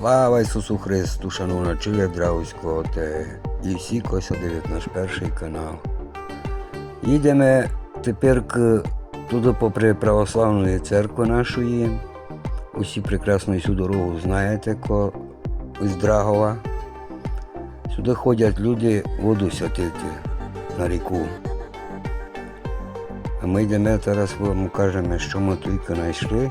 Слава Ісусу Христу, шановна чує Драузького ТГ і всі, кось дивить наш перший канал. Їдемо тепер туди попри православної церкви нашої. Усі прекрасно цю дорогу знаєте, ко з Драгова. Сюди ходять люди воду святити на ріку. А ми йдемо зараз вам кажемо, що ми тільки знайшли.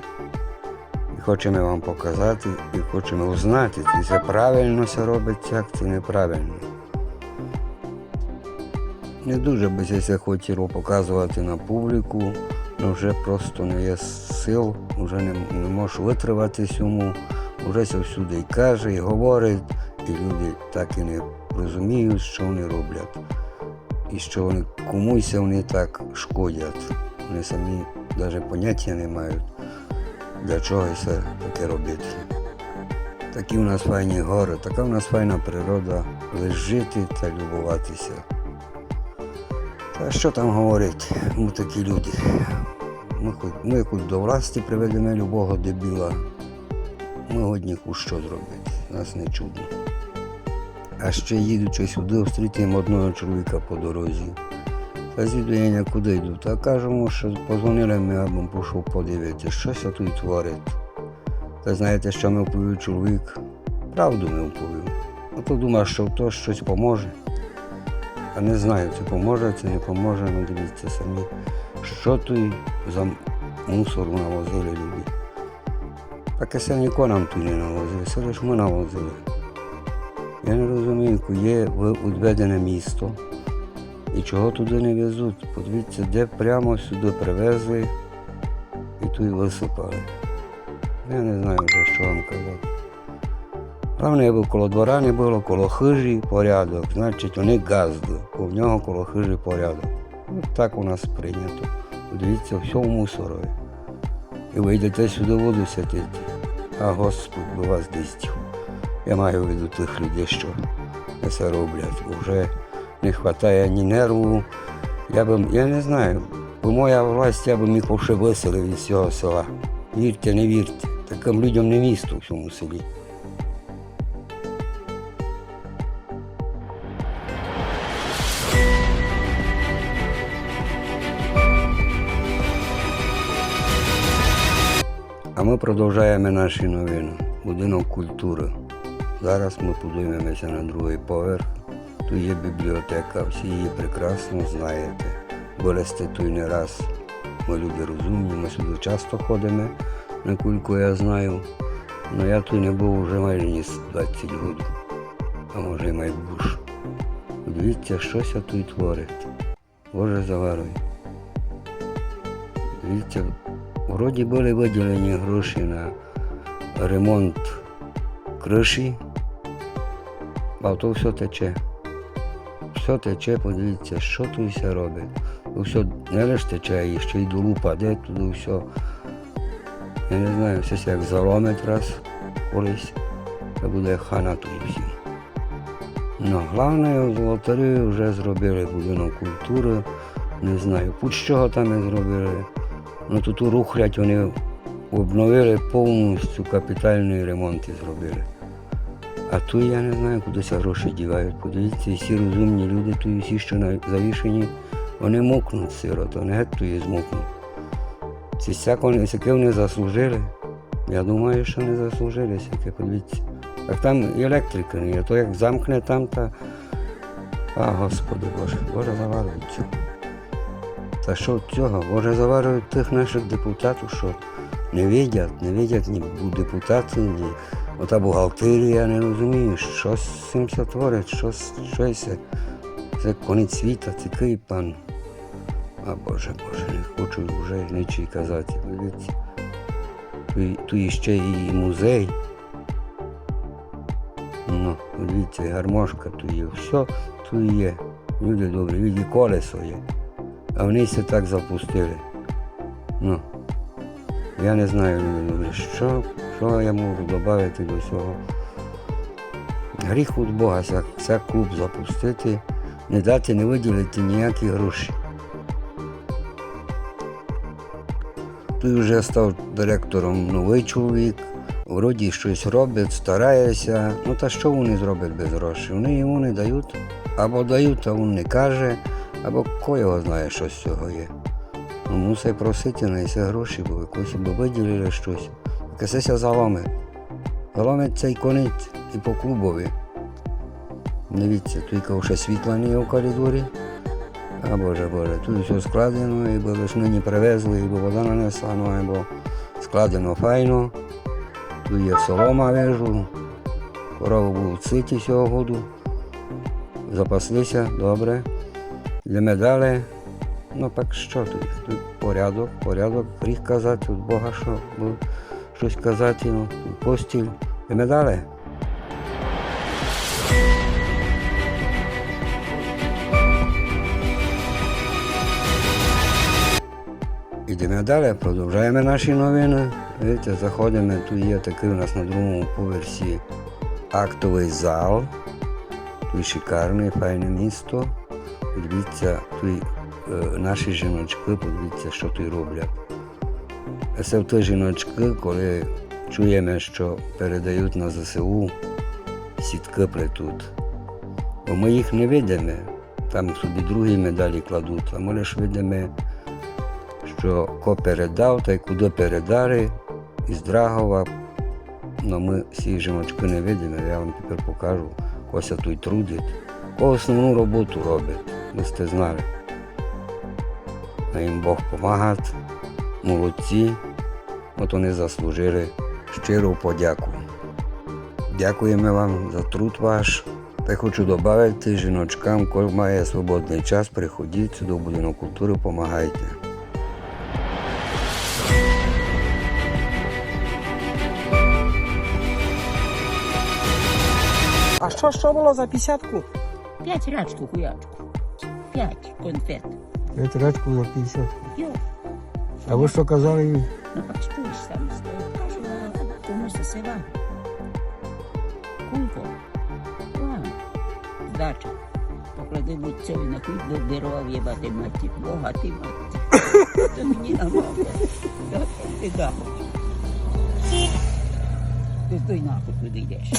І хочемо вам показати і хочемо узнати, чи це правильно це робиться, це неправильно. Не дуже би це хотіло показувати на публіку, але вже просто не є сил, вже не, не можеш витривати цьому, вже це всюди і каже, і говорить, і люди так і не розуміють, що вони роблять. І що вони комусь вони так шкодять. Вони самі навіть поняття не мають для чого це таке робити. Такі у нас файні гори, така у нас файна природа, лише жити та любуватися. Та що там говорити, ми такі люди. Ми, хоч- ми якось до власті приведемо любого дебіла. Ми годні хоч що зробити, нас не чудно. А ще їдучи сюди, зустрітимо одного чоловіка по дорозі. Та звідти я нікуди йду. Та кажемо, що позвонили ми, або пішов подивитися, що це тут творить. Та знаєте, що ми вповів чоловік? Правду ми вповів. А то думав, що то щось поможе. А не знаю, це поможе, це не поможе, ну дивіться самі, що тут за мусор навозили люди. Таке це нікого нам тут не навозили, це лише ми навозили. Я не розумію, є відведене місто. І чого туди не везуть? Подивіться, де прямо сюди привезли і тут висипали. Я не знаю вже, що вам казати. Головне, аби коло двора не було, коло хижі порядок, значить вони газди, бо в нього коло хижі порядок. От так у нас прийнято. Подивіться, все в мусорові. І ви йдете сюди воду святити. А Господь би вас десь. Я маю в виду тих людей, що це роблять. Вже не вистачає ні нерву. Я б, я не знаю, бо моя власть я б міг ще виселив із цього села. Вірте, не вірте. Таким людям не місто в цьому селі. А ми продовжуємо наші новини. Будинок культури. Зараз ми подивимося на другий поверх. Тут є бібліотека, всі її прекрасно знаєте. Були сте тут не раз. Ми люди розумні, ми сюди часто ходимо, наскільки я знаю. Але я тут не був вже майже ні 20 років, а може й майбуш. Дивіться, щось тут творить. Боже заваруй. Дивіться, вроді були виділені гроші на ремонт криші, а то все тече. Все тече, подивіться, що тут все робить. То все не лише тече, і ще й дулу паде, туди все. Я не знаю, все як заломить раз колись, то буде хана тут всі. Ну, головне, золотарі вже зробили будинок культури, не знаю, путь чого там не зробили. Ну тут рухлять вони обновили повністю капітальний ремонт зробили. А тут я не знаю, куди ці гроші дівають. Подивіться, всі розумні люди, тут всі, що завішені, вони мокнуть сирота, вони геть тут змокнуть. Ці всяко, всяке вони заслужили. Я думаю, що не заслужили всяке, подивіться. Так там електрика не є, то як замкне там, та. А, Господи Боже, Боже завалить цього. Та що цього? Боже заварюють тих наших депутатів, що не видять, не видять ні депутати, ні ота бухгалтерія, не розумію, що з цим все творить, що, це, це конець світа, це Київ, пан. А Боже, Боже, не хочу вже нічого казати. Тут, тут ще і музей. Ну, дивіться, гармошка тут є. Все тут є. Люди добрі, і колесо є. А вони все так запустили. Ну, я не знаю, люди добрі, що, що я можу додати до цього. Гріх від Бога, ця, ця клуб запустити, не дати, не виділити ніякі гроші. Тут вже став директором новий чоловік, вроді щось робить, старається. Ну та що вони зроблять без грошей? Вони йому не дають, або дають, а він не каже, або ко його знає, що з цього є. Ну, мусить просити на ці гроші, бо якось би виділили щось. Касеся заломи. Заломить цей конець і по клубові. Дивіться, тут ще світла не є в коридорі. А Боже, Боже, тут все складено, і лиш нині привезли, і вода нанесла, ну, і бо складено файно. Тут є солома вижу, корови будуть ситі цього году. Запаслися, добре. Йдемо далі. Ну так що тут? Тут порядок, порядок, гріх казати, тут Бога що, бо щось казати, ну, постіль. Йдемо далі. Йдемо далі, продовжуємо наші новини. Видите, заходимо, тут є такий у нас на другому поверсі актовий зал. Тут шикарне, файне місто. Подивіться, тут е, наші жіночки, подивіться, що тут роблять. Це ті жіночки, коли чуємо, що передають на ЗСУ, сітки плетуть. Бо ми їх не видимо. Там собі другі медалі кладуть, а ми лише видимо що ко передав та й куди передали із Драгова. Ну, ми всі жіночки не видимо, я вам тепер покажу. Кося тут трудить. Ко основну роботу робить, ви сте знали. А їм Бог помагає, молодці, от вони заслужили щиру подяку. Дякуємо вам за труд ваш. Та й хочу додати жіночкам, коли має свободний час, приходіть до будинку культури, допомагайте. А що, що було за п'ятдесятку? П'ять рачку хуячку. П'ять конфет. Вітрячку за 50. А ви що казали? ну так чуєш сам стоїть. Кажу, комусь за села. Кулько. Ладно. Здача. Поклади будцеві на культ, бо здоров єбати маті. Бога ти мати. То мені на мову. Ти даху. Ти здой нахуй, куди йдеш.